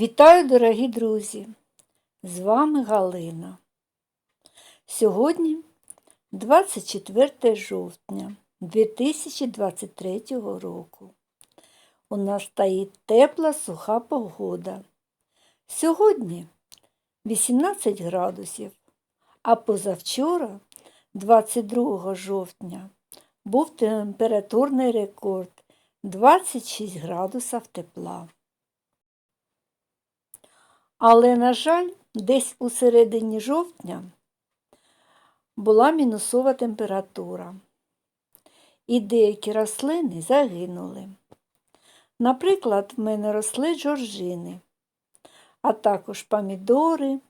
Вітаю, дорогі друзі! З вами Галина. Сьогодні 24 жовтня 2023 року. У нас стоїть тепла суха погода. Сьогодні 18 градусів, а позавчора, 22 жовтня, був температурний рекорд 26 градусів тепла. Але, на жаль, десь у середині жовтня була мінусова температура, і деякі рослини загинули. Наприклад, в мене росли жоржини, а також помідори,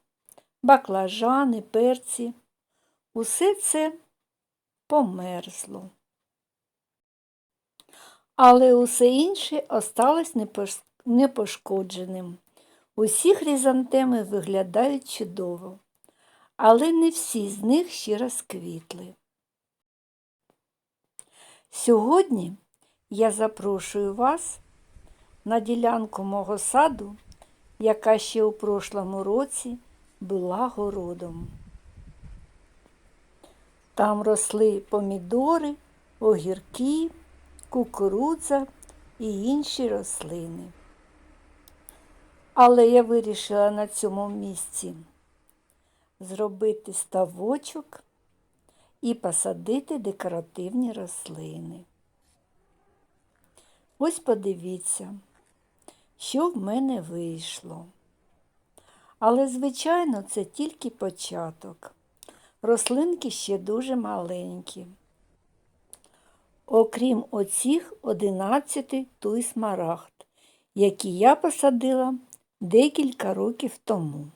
баклажани, перці. Усе це померзло. Але усе інше осталось непошкодженим. Усі хризантеми виглядають чудово, але не всі з них ще розквітли. Сьогодні я запрошую вас на ділянку мого саду, яка ще у прошлому році була городом. Там росли помідори, огірки, кукурудза і інші рослини. Але я вирішила на цьому місці зробити ставочок і посадити декоративні рослини. Ось подивіться, що в мене вийшло. Але, звичайно, це тільки початок. Рослинки ще дуже маленькі. Окрім оцих 11 туй смарагд, які я посадила декілька років тому.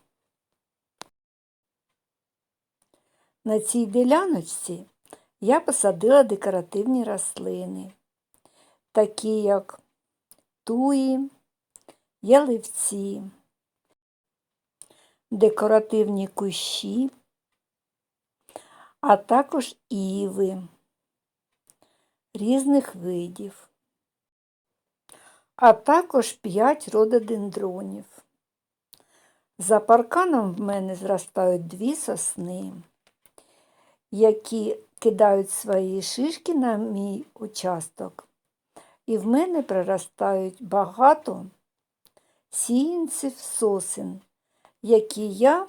На цій діляночці я посадила декоративні рослини, такі як туї, яливці, декоративні кущі, а також іви різних видів а також 5 рододендронів. За парканом в мене зростають дві сосни, які кидають свої шишки на мій участок. І в мене проростають багато сіянців сосен, які я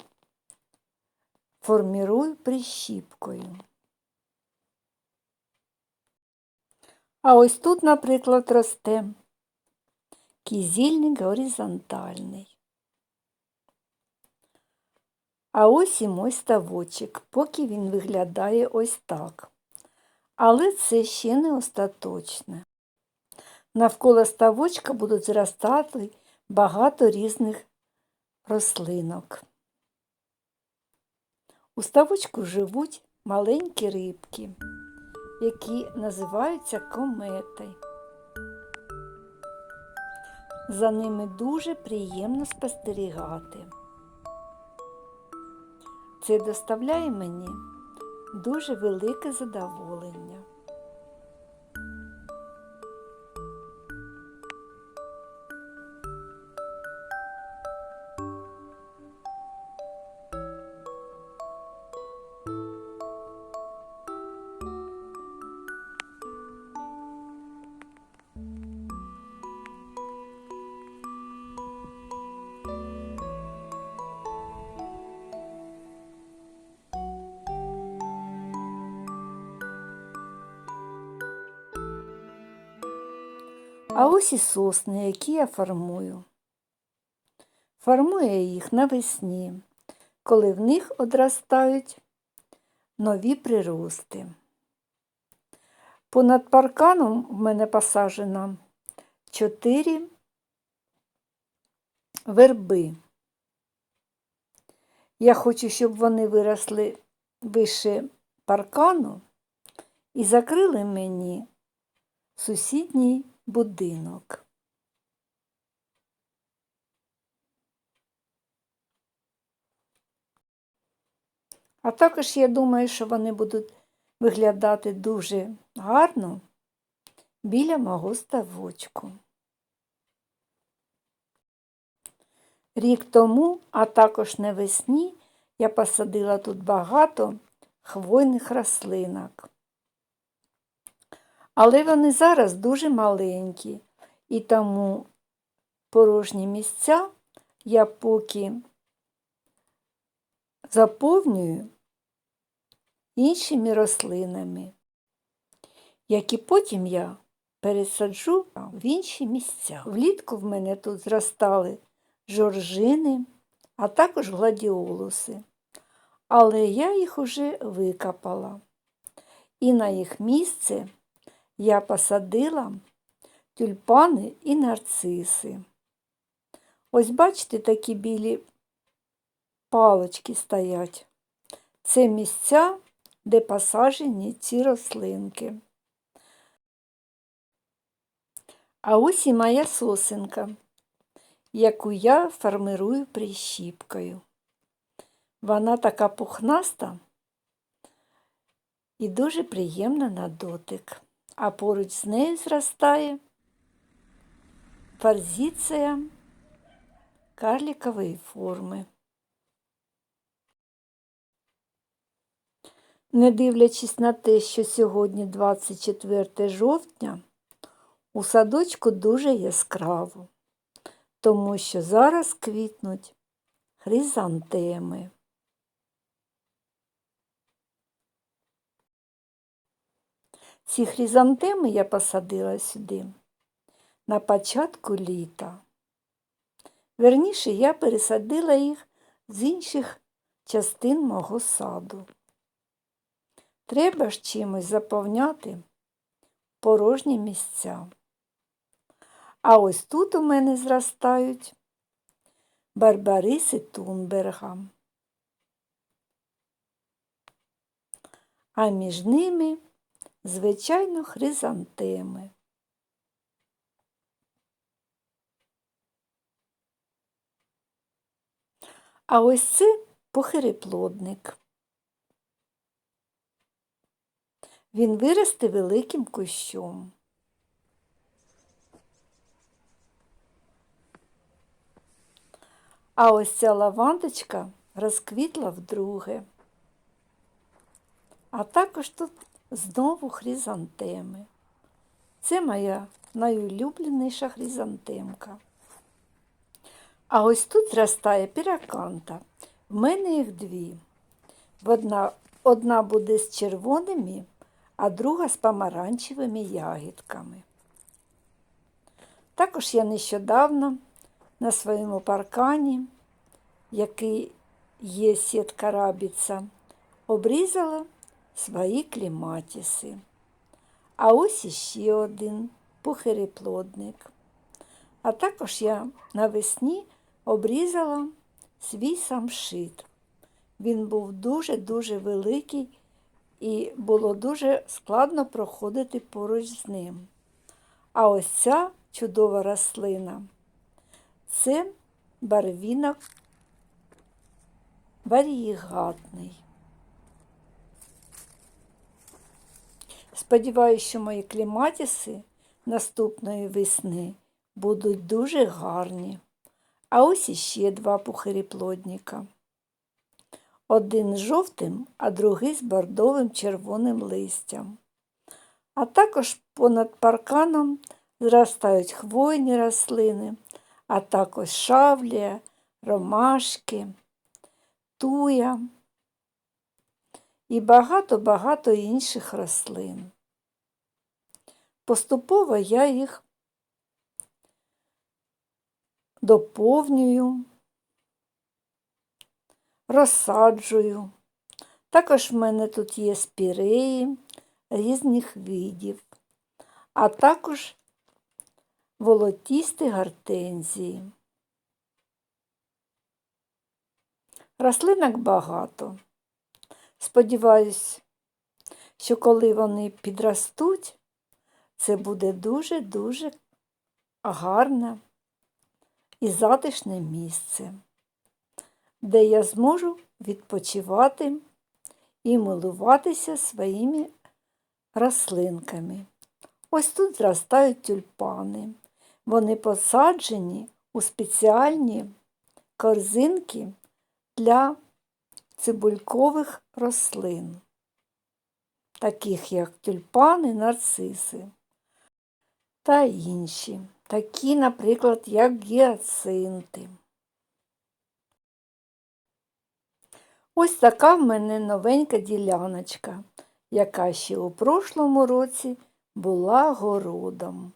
формірую прищіпкою. А ось тут, наприклад, росте кізільник горизонтальний. А ось і мой ставочок, поки він виглядає ось так. Але це ще не остаточне. Навколо ставочка будуть зростати багато різних рослинок. У ставочку живуть маленькі рибки, які називаються комети. За ними дуже приємно спостерігати. Це доставляє мені дуже велике задоволення. А ось і сосни, які я формую. Формую я їх навесні, коли в них одростають нові прирости. Понад парканом в мене посаджено чотири верби. Я хочу, щоб вони виросли вище паркану і закрили мені сусідній будинок. А також я думаю, що вони будуть виглядати дуже гарно біля мого ставочку. Рік тому, а також навесні, я посадила тут багато хвойних рослинок. Але вони зараз дуже маленькі, і тому порожні місця я поки заповнюю іншими рослинами, які потім я пересаджу в інші місця. Влітку в мене тут зростали жоржини, а також гладіолуси. Але я їх уже викопала. І на їх місце я посадила тюльпани і нарциси. Ось бачите, такі білі палочки стоять. Це місця, де посаджені ці рослинки. А ось і моя сосенка, яку я формирую прищіпкою. Вона така пухнаста і дуже приємна на дотик. А поруч з нею зростає форзиція карликової форми. Не дивлячись на те, що сьогодні 24 жовтня, у садочку дуже яскраво, тому що зараз квітнуть хризантеми. Ці хризантеми я посадила сюди на початку літа. Верніше я пересадила їх з інших частин мого саду. Треба ж чимось заповняти порожні місця. А ось тут у мене зростають барбариси Тунберга. А між ними, звичайно, хризантеми. А ось це похиреплодник. Він виросте великим кущом. А ось ця лавандочка розквітла вдруге. А також тут знову хризантеми. Це моя найулюбленіша хризантемка. А ось тут зростає піраканта. В мене їх дві. Одна, одна буде з червоними, а друга з помаранчевими ягідками. Також я нещодавно на своєму паркані, який є сітка рабіця, обрізала свої кліматіси. А ось іще один пухиреплодник. А також я навесні обрізала свій самшит. Він був дуже-дуже великий і було дуже складно проходити поруч з ним. А ось ця чудова рослина це барвінок варігатний. Сподіваюся, що мої кліматіси наступної весни будуть дуже гарні. А ось іще два пухиріплодника. Один з жовтим, а другий з бордовим червоним листям. А також понад парканом зростають хвойні рослини, а також шавлія, ромашки, туя і багато-багато інших рослин. Поступово я їх доповнюю, розсаджую. Також в мене тут є спіреї різних видів, а також волотісті гортензії. Рослинок багато. Сподіваюсь, що коли вони підростуть, це буде дуже-дуже гарне і затишне місце, де я зможу відпочивати і милуватися своїми рослинками. Ось тут зростають тюльпани. Вони посаджені у спеціальні корзинки для цибулькових рослин, таких як тюльпани, нарциси та інші, такі, наприклад, як гіацинти. Ось така в мене новенька діляночка, яка ще у прошлому році була городом.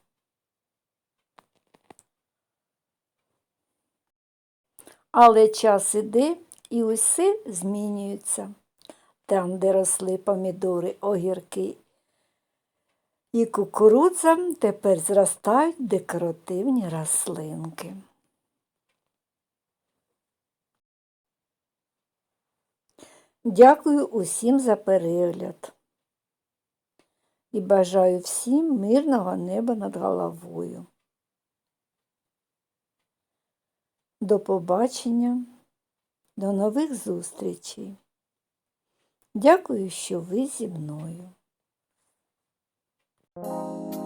Але час іде і усе змінюється. Там, де росли помідори, огірки і кукурудза, тепер зростають декоративні рослинки. Дякую усім за перегляд і бажаю всім мирного неба над головою. До побачення, до нових зустрічей. Дякую, що ви зі мною. Música